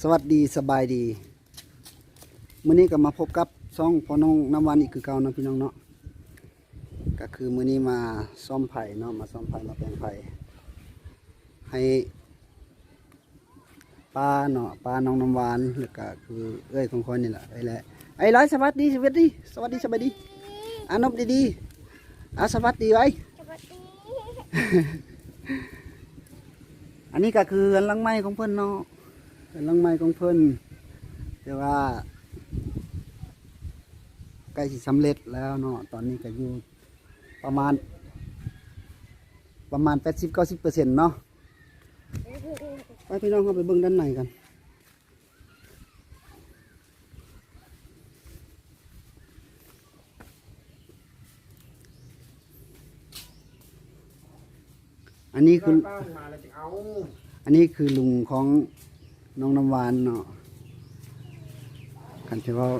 สวัสดีสบายดีมื้อนี้ก็มาพบกับซ่องพ่อน้องน้ำวันอีกคือเก่าเนาะพี่น้องเนาะก็คือมื้อนี้มาซ่อมไผ่เนาะมาซ่อมไผ่มาแปลงไผ่ให้ป้าเนาะป้าน้องน้ำหวานแล้วก็คือเอ้ยของคนนี่แหละไอ้แหละไอ้ร้อยสวัสดีสวัสดีสวัสดีสวัสดีอานบดีๆอาสวัสดีไว้สวัสดีอันนี้ก็คืออันลังไม้ของเพิ่นเนาะ อันลังไม้ของเพิ่นแต่ว่าใกล้สิสำเร็จแล้วเนาะตอนนี้ก็อยู่ประมาณ ประมาณ 80-90%เนาะไปพี่น้องเข้าไปเบิ่งด้านในกันอันนี้คือป้ามาแล้วจะเอาอันนี้คือลุงของ น้องน้ำหวานเนาะคันเฉพาะ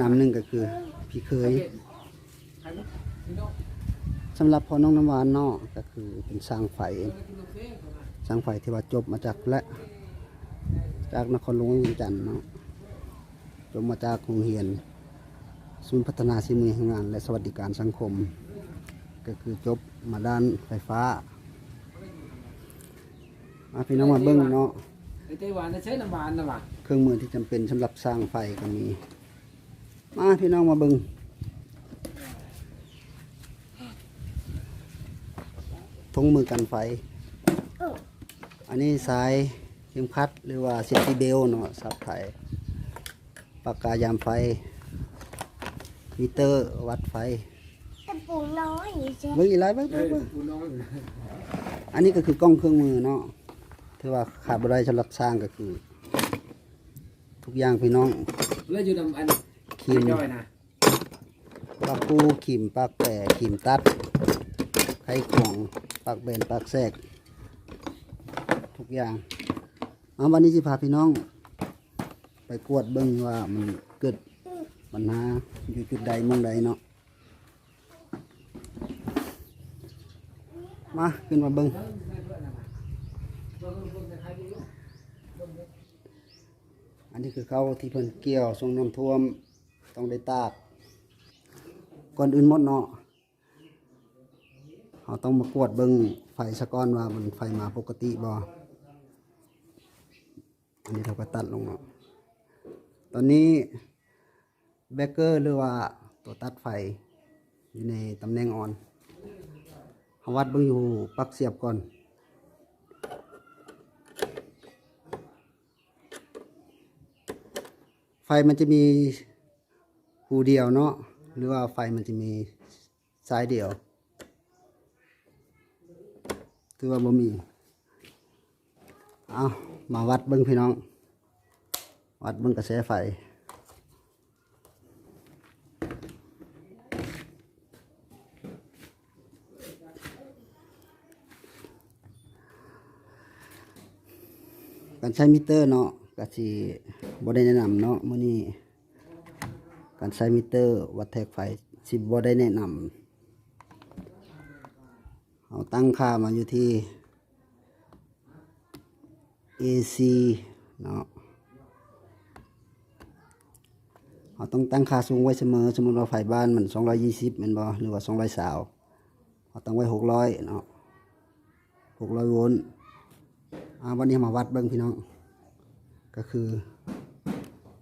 น้ำหนึ่งก็คือ พี่เคยสำหรับพอน้องน้ำหวานเนาะก็คือเป็นสร้างไฟสร้างไฟที่ว่าจบมาจากและ จากนครหลวงเวียงจันทน์เนาะจบมาจากโรงเรียนศูนย์พัฒนาสิ่งมือแห่งงาน และสวัสดิการสังคม ก็คือจบมาด้านไฟฟ้ามาพี่น้องมาเบิ้งเนาะ ไอ้ไต้หวันน่ะใช้น้ำหวานนะว่ะเครื่องมือที่จำเป็นสำหรับสร้างไฟก็มี มาพี่น้องมาเบิงทงมือกันไฟ อันนี้สายเข็มขัดหรือว่าเซฟตี้เบลเนาะสับไฟปากกายามไฟ มิเตอร์วัดไฟตะปูน้อยใช่เบิ่งอีกไรเบิ่งเอเบิ่งอเบิ่งกูน้องอันนี้ก็คือกล้องเครื่องมือเนาะ ถือว่าขาดบ่ได้สำหรับสร้างก็คือ ทุกอย่างพี่น้องแล้วอยู่นำอันครีมย่อยนะปากปูขีมปากแปรขีมตัดไข่ของปากเบนปากแทรกทุกอย่างเอาวันนี้สิพาพี่น้อง ไปกวดเบิ้งว่ามันเกิดปัญหาอยู่จุดใดหมองใดเนาะมาขึ้นมาเบิ้ง อันนี้คือเขาที่เพิ่นเกี่ยวทรงน้ำท่วมต้องได้ตาก ก่อนอื่นหมดเนาะเราต้องมากวดเบิ้งไฟสะก้อนว่ามันไฟมาปกติบ่อันนี้เราก็ตัดลงเนาะตอนนี้แบเกอร์หรือว่าตัวตัดไฟอยู่ในตำแหน่งออนเขาวัดเบิ้งอยู่ปักเสียบก่อน ไฟมันจะมีหูเดียวเนาะหรือว่าไฟมันจะมีสายเดียวถือว่าบ่มีเอามาวัดเบิ้งพี่น้อง วัดเบิ้งกระแสไฟการใช้มิเตอร์เนาะ ก็สิบ่ได้แนะนำเนาะมื้อนี้การใช้มิเตอร์วัดแทกไฟสิบ่ได้แนะนำเอาตั้งค่ามาอยู่ที่ AC เนาะเราต้องตั้งค่าสูงไว้เสมอ สมมติว่าไฟบ้านมัน 220ม่นบ่หรือว่า220เราตั้งไว้ 600 เนาะ600 โวลต์อ่าวันนี้มาวัดเบิ่งพี่น้อง ก็คือ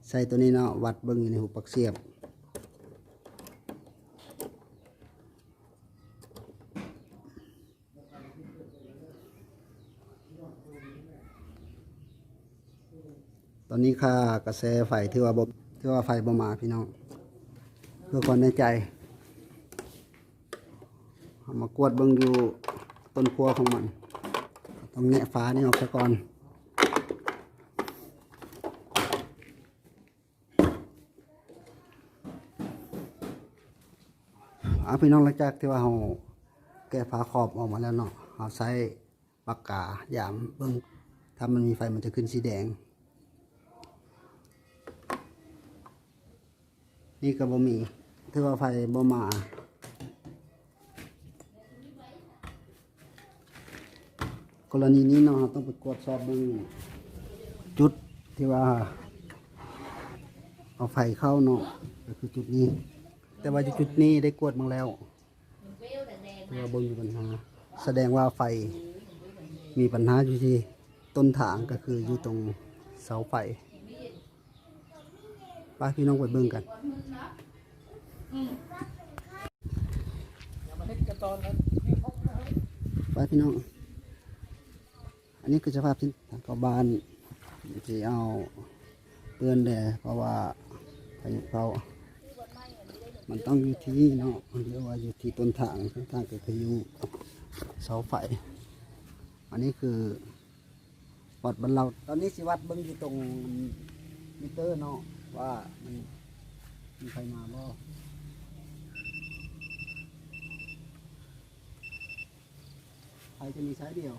ใส่ตัวนี้เนาะวัดเบิ่งอยู่ในหูปักเสียบ ตอนนี้ค่ากระแสไฟที่ว่าบ่ที่ว่าไฟบ่มาพี่น้องเพื่อความแน่ใจเอามากวดเบิ่งอยู่ต้นขั้วของมัน ต้องแงะฟ้านี่ออกซะก่อน เอาพี่น้องหลังจากที่ว่าเราแก้ฝาขอบออกมาแล้วเนาะเราใช้ปากกายามเบิ่งถ้ามันมีไฟมันจะขึ้นสีแดง นี่ก็บ่มีถือว่าไฟบ่มากรณีนี้เนาะต้องไปกวดสอบเบิ่งจุดที่ว่า เอาไฟเข้าเนาะก็คือจุดนี้ แต่ว่าจุดนี้ได้กวดมาแล้วที่ว่าบ่งอยู่ปัญหา แสดงว่าไฟมีปัญหาอยู่ที่ต้นถางก็คืออยู่ตรงเสาไฟไป้าพี่น้องไปเบิ่งกันไปพี่น้อง อันนี้คือสภาพที่ทางเข้าบ้านจะเอาเปื้อนแดดเพราะว่าพายุเขา มันต้องอยู่ที่เนาะหรือว่าอยู่ที่ต้นทางต้นทางเกิดพายุเสาไฟ อันนี้คือวัดบรรเลาตอนนี้สิวัดเบิ้งอยู่ตรงมิเตอร์เนาะว่ามันมีใครมาบ่ใครจะมีสายเดียว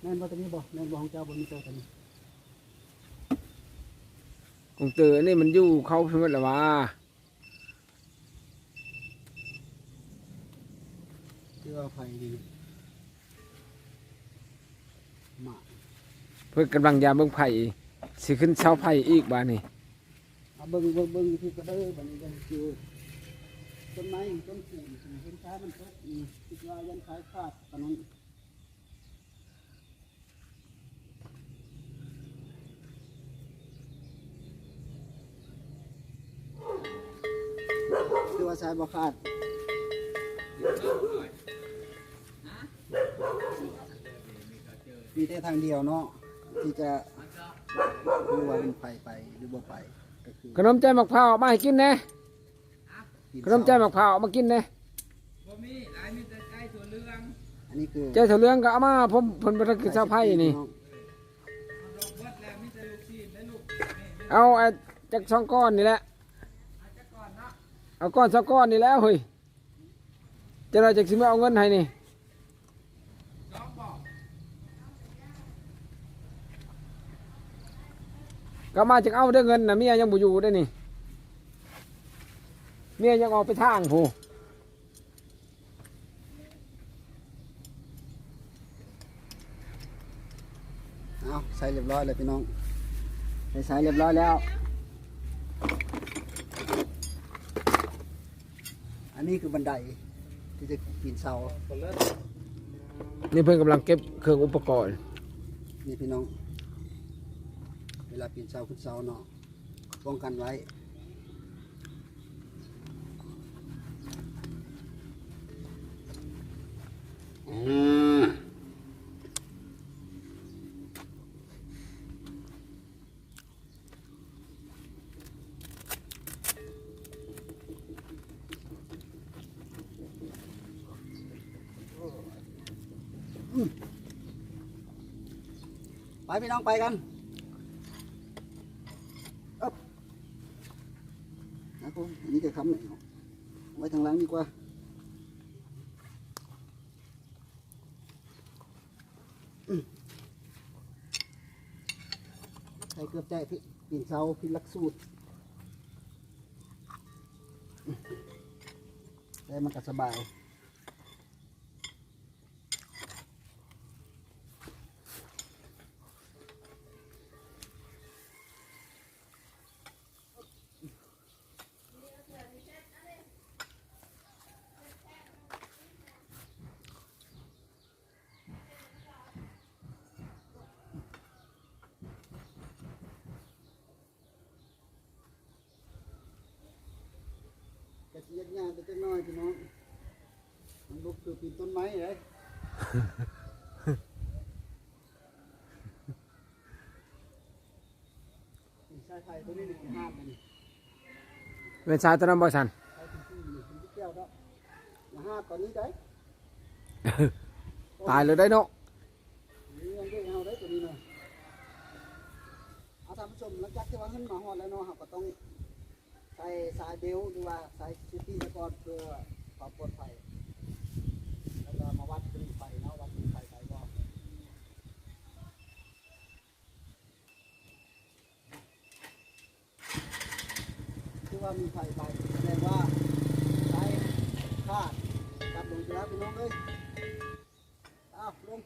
แม่นบ่ตรงนี้บ่แม่นบ่ของเจ้าบ่มีเจ้าตรงนี้กงเตือนี่มันอยู่เขาเพิ่นละว่า คือว่าไฟนี่มาเพิ่นกำลังยามเบิ่งไผ่สิขึ้นเสาไผ่อีกบาดนี้เอาเบิ่งเบิ่งเบิ่งอยู่ที่กระเด้อบัดนี้ยังคือต้นไม้ต้นปูนเห็นช้ามันตกอีกคิดว่ายันขายขาดตอนนั้นคือว่าสายบ่ขาด มีแต่ทางเดียวเนาะที่จะรู้ว่ามันไปไปหรือบ่ไปก็คือขนมใจหมักเผาวมาให้กินแหน่ปีขนมใจหมักเผาวเอามากินแหน่อันนี้คือใจถั่วเหลืองก็เอามาผมเพิ่นบ่ได้กินเสาไผ่นี่ เอาไอ้จักสองก้อนนี่แหละ เอาก้อนสองก้อนนี่แล้วเฮ้ย จะเราจะสิมาเอาเงินให้นี่ก็มาจากเอาได้เงินนะเมียยังบ่อยู่ได้นี่เมียยังออกไปทางผู้เอาใส่เรียบร้อยเลยพี่น้องใส่ใส่เรียบร้อยแล้ว อันนี้คือบันได ที่จะปีนเสานี่เพิ่นกำลังเก็บเครื่องอุปกรณ์ นี่พี่น้อง เวลาปีนเสาขึ้นเสาเนาะป้องกันไว้ ไปพี่น้องไปกันอ๊บนะครับอันนี้จะค้ำหน่อยไว้ทางหลังดีกว่าใส่เกือบใจพี่ปีนเสาพี่ลักสูตรได้มันก็สบาย กระเจี๊ยบงานไปจักหน้อยพี่น้องมันลุกคือปีนต้นไม้เลย ปีนสายไฟตัวนี้หนึ่งห้ามไปนี่ เป็นสายตะนำบ่สันใช้ที่ที่หนึ่งที่แก้วแล้วมาห้ามตอนนี้ได้ตายเลยได้เนาะนี่ยังได้เอาได้ตัวนี้เนาะเอาท่านผู้ชมหลังจากที่ว่าขึ้นมาฮอดแล้วเนาะเราก็ต้องใส่สายเบลต์หรือว่าสายซิตี้ก่อนเพื่อความปลอดภัยแล้วก็มาวัดกรีไฟเนาะวัดกรีไฟไปก็ คือ ว่ามีไฟไปแสดงว่าใช้คาดจับลงไปแล้วพี่น้องเอ้ยอ้าวลง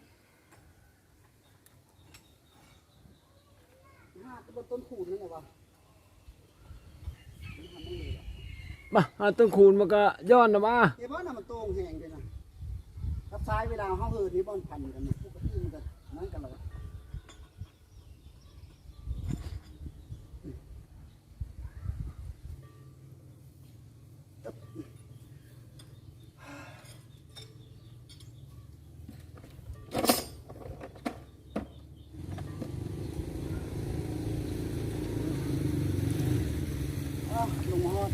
บนต้นขูดนั่นแหละวะมาเอาต้นคูณมันก็ย้อนนะมาเดี๋ยวบ่น่ะมันโตงแห้งเลยนะกับซ้ายเวลาเฮาเหินนี่บ่อนพันกันนะปกติมันก็นั่นกันแล้ววะอ้าวลงมาฮอด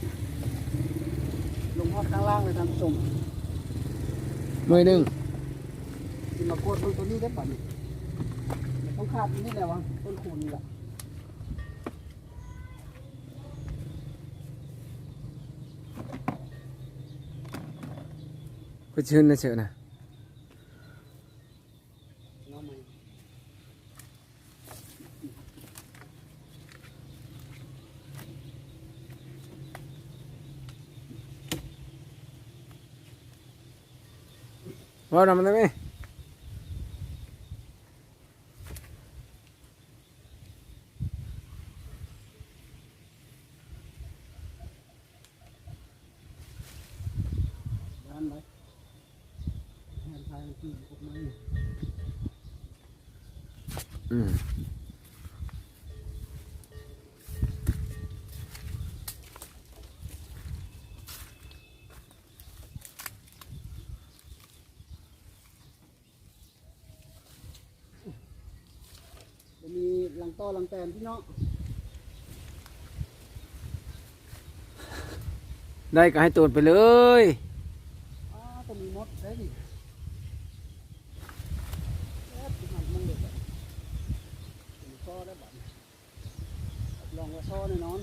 ลงฮอดข้างล่างเลยท่านผู้ชมหน่วยหนึ่งสิมาโกดต้นตัวนี้ได้ป่ะนี่ต้องขาดอยู่นี่แหละวะต้นคูณนี่แหละไปชื่นนะเชอะนะ น้องใหม่ ว่าทำมันได้ไหม ด้านไหนแทนทายมันที่พวกมัน อืม จะมีหลัง ต้อหลังแตนพี่น้องได้ก็ให้ตูนไปเลยอ้าก็มีมดได้ดิแอบสิหันมันเด็ดอะเป็นซ่อได้บัดนี้รับรองว่าซ่อแน่นอน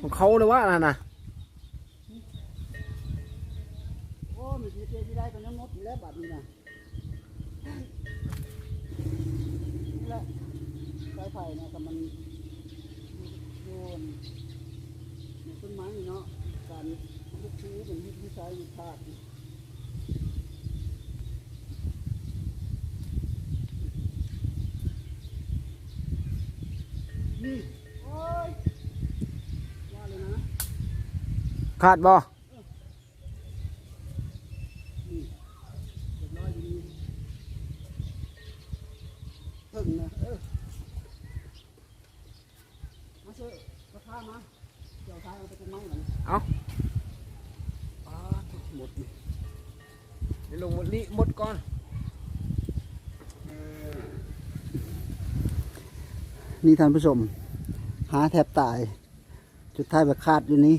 ของเขาเลยว่าน่ะนะโอ้มีทีเจที่ได้ก็ยังมดอยู่แล้วบัดนี้นะนี่แหละ สายไฟเนี่ยกับมันโยนในต้นไม้เนาะการลุกชื้เป็นที่ที่ใช้อยู่ภาคนี่โอ้ยว่าเลยนะขาดบ่เรียบร้อยดีถึงนะเออมาเชื่อกระทามา เดี๋ยวทายเอาปเป็นไม้หน่อยเอาปลาทุกหมดนี่เดี๋ยวลงหมดนี้หมดก่อน นี่ท่านผู้ชม หาแทบตาย จุดท้ายแบบคาดอยู่นี้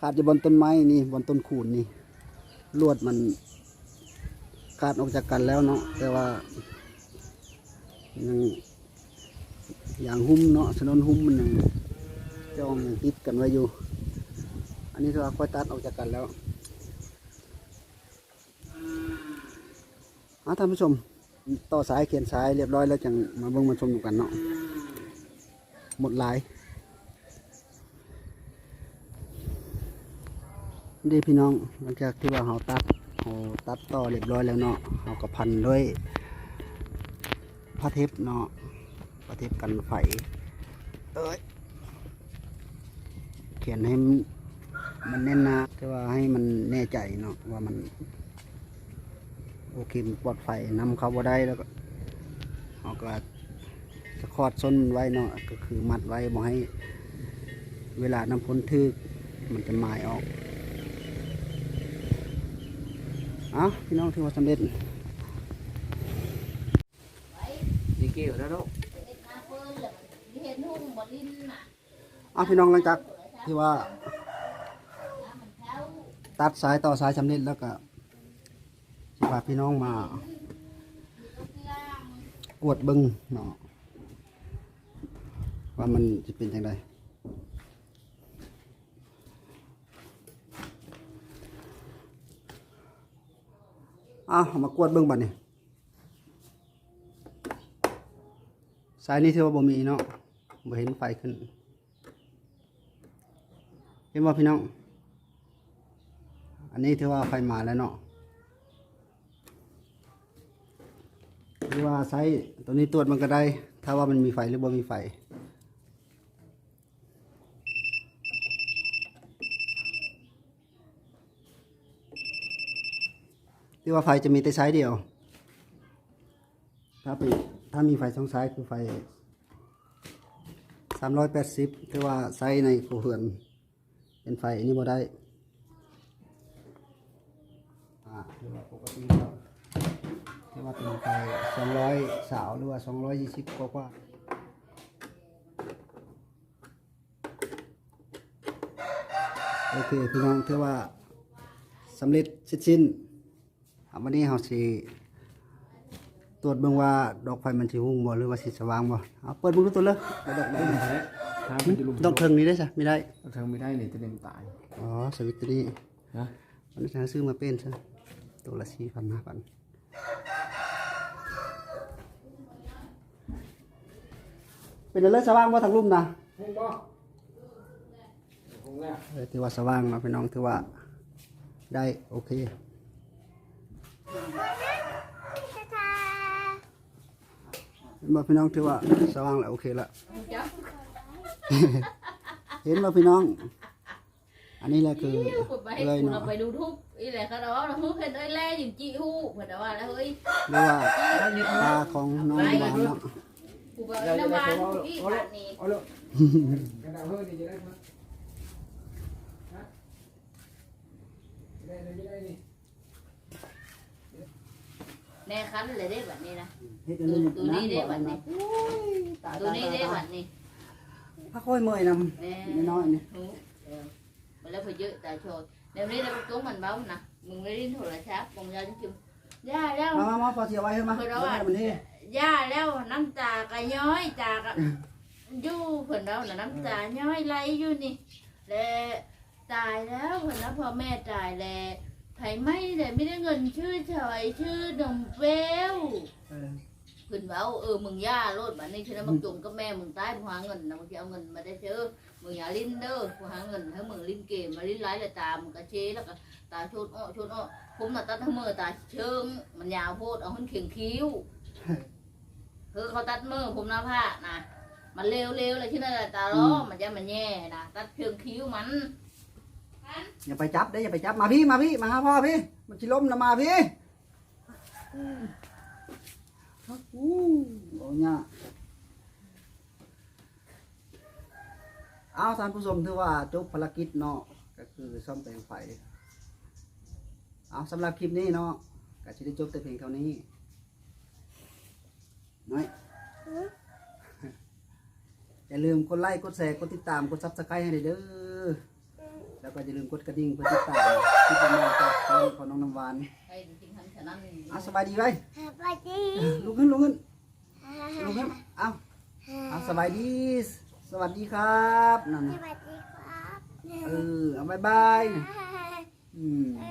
คาดอยู่บนต้นไม้นี่บนต้นขูนนี่ลวดมันขาดออกจากกันแล้วเนาะแต่ว่ายังอย่างหุ้มเนาะถนนหุ้มมันยัง จองติดกันไว้อยู่ อันนี้ถือว่าค่อยตัดออกจากกันแล้วอาท่านผู้ชม ต่อสายเขียนสายเรียบร้อยแล้วจังมาเบิ่งมาชมกันเนาะหมดลายดีพี่น้องหลังจากที่ว่าเราตัดเราตัดต่อเรียบร้อยแล้วเนาะเราก็พันด้วยผ้าเทปเนาะผ้าเทปกันไฟเอ้ย ขียนให้มันแน่นนะแต่ว่าให้มันแน่ใจเนาะว่ามันโอเคมันปลอดภัยนำเขาบ่ได้แล้วก็เราก็จะคอดส้นไว้เนาะก็คือมัดไว้บ่ให้ เวลาน้ำพ้นทึกมันจะหมายออกเอ้าพี่น้องถือว่าสำเร็จดีเกี่ยวแล้วเนาะเห็นหุ่ะเอ้าพี่น้องหลังจาก ที่ว่า ตัดสายต่อสายสำเร็จแล้วก็สิพาพี่น้องมากวดเบิ้งเนาะว่ามันจะเป็นยังไงอ้าวเอามากวดเบิ้งบัดนี่สายนี้ถือว่าบ่มีเนาะบ่เห็นไฟขึ้น เห็นว่าพี่น้อง อันนี้ถือว่าไฟมาแล้วเนาะรือว่าไซส์ตัวนี้ตรวจมันก็ได้ ถ้าว่ามันมีไฟหรือบ่มีไฟที่ว่าไฟจะมีแต่ไซส์เดียว ถ้าเป็นถ้ามีไฟสองไซส์คือไฟสามร้อยแปดสิบที่ว่าไซส์ในครัวเรือน เป็นไฟอันนี้บ่ได้อ่าที่ว่าปกติแล้วที่ว่าเป็นไฟสองร้อยสาวหรือว่าสองร้อยยี่สิบกว่าๆโอเคพี่น้องที่ว่าสำเร็จเสร็จสิ้นอะวันนี้เราสิตรวจเบิ่งว่าดอกไฟมันสิหุ่งบ่หรือว่าสิสว่างบ่เอาเปิดเบิ่งดูตัวเลยเอาดอกดอ กนี้ถ้ามันจะลุมดอกเทิงนี้ได้จ้ะไม่ได้เอาทางไม่ได้เนี่ยจะเล่นตาย อ๋อสวิตช์ตัวนี้นะมันจะซื้อมาเป็นซะตัวละสี่พันห้าพันเป็นอะไรสว่างว่าทางลุ่มนะพุ่งบ่พุ่งแล้วเออถือว่าสว่างนะพี่น้องถือว่าได้โอเคเห็นบ่พี่น้องถือว่าสว่างแล้วโอเคละจ้ะ เห็นบ่พี่น้อง อันนี้แหละคือยิ้วกดไปให้เลยคุณเนาะเราไปดูทุกอีแหละเขาบอกเราเฮ้ยเห็นไอ้แล่ยิงจี้ฮู้เพิ่นว่าแล้วเฮ้ยหรือว่าตาของน้องบ้านเนาะกูก็น้ำบานอีบานนี้เอาเลยกระดาษเฮ้ยนี่จะได้มั้ยฮะจะได้เลยจะได้นี่แน่คันเลยได้แบบนี้นะเฮ็ดตัวอันนี้ตัวนี้ได้แบบนี้ตายตัวนี้ได้ตายแบบนี้ พระค่อยเมื่อยนแน่ำน้อยๆนี่ฮู้เออมาแล้วพอเยอะตายโชดเดี๋ยวนี้เราตุ้งมันเบ้านะมึงไม่ได้โทรศัพท์มึงยาจะกินย่าแล้ว มามามาพอเสียไว้ให้มาเพิ่นเดี๋ยวว่าให้มันนี่ย่าแล้วน้ำตากะย้อยจากะอยู่เพิ่นเราน่ะน้ำตาย้อยไหลอยู่นี่และตายแล้วเพิ่นนะพ่อแม่ตายแล้วไผไม่ได้ไม่ได้เงินชื่อชอยชื่อนมเวล เออ เพิ่นเว้าเออมึงย่าโลดบัดนี้คือนะมึงจมกับแม่มึงตายผู้หาเงินนะมึงสิเอาเงินมาได้เด้อมึงอย่าลิ้นเด้อผู้หาเงินถ้ามึงลิ้นเกมมาลิ้นร้ายแล้วตามึงก็เชแล้วก็ตาโชดอ้อโชดอ้อผมน่ะตัดทั้งมือตาเชิง มันยาวโพดเอาขึ้นเขียงคิ้วคือเขาตัดมือผมหน้าผากนะมันเร็วๆเลยที่นั่นแหละตาล้ออมันจะมันแย่นะตัดเชิงคิ้วมันอย่าไปจับได้อย่าไปจับมาพี่มาพี่มาหาพ่อพี่มันจิล้มนะมาพี่ อู้โอ้ยเอาท่านผู้ชมถือว่าจบภารกิจเนาะก็คือซ่อมแปลงไฟเอาสำหรับคลิปนี้เนาะก็จะได้จบแต่เพียงเท่านี้น้อยอย่าลืมกดไลค์กดแชร์กดติดตามกดซับสไครต์ให้เด้อแล้วก็อย่าลืมกดกระดิ่งเพื่อติดตามคลิปใหม่ๆจากช่องของน้องน้ำหวาน ไอ้จริงๆทั้งฉะนั้นเอาสบายดีไว้สวัสดีลุกขึ้นลุกขึ้นลุกขึ้นเอาเอาสบายดี สวัสดีครับนั่นสน่ะวัสดีครับเออเอาบายบายอืมเฮ้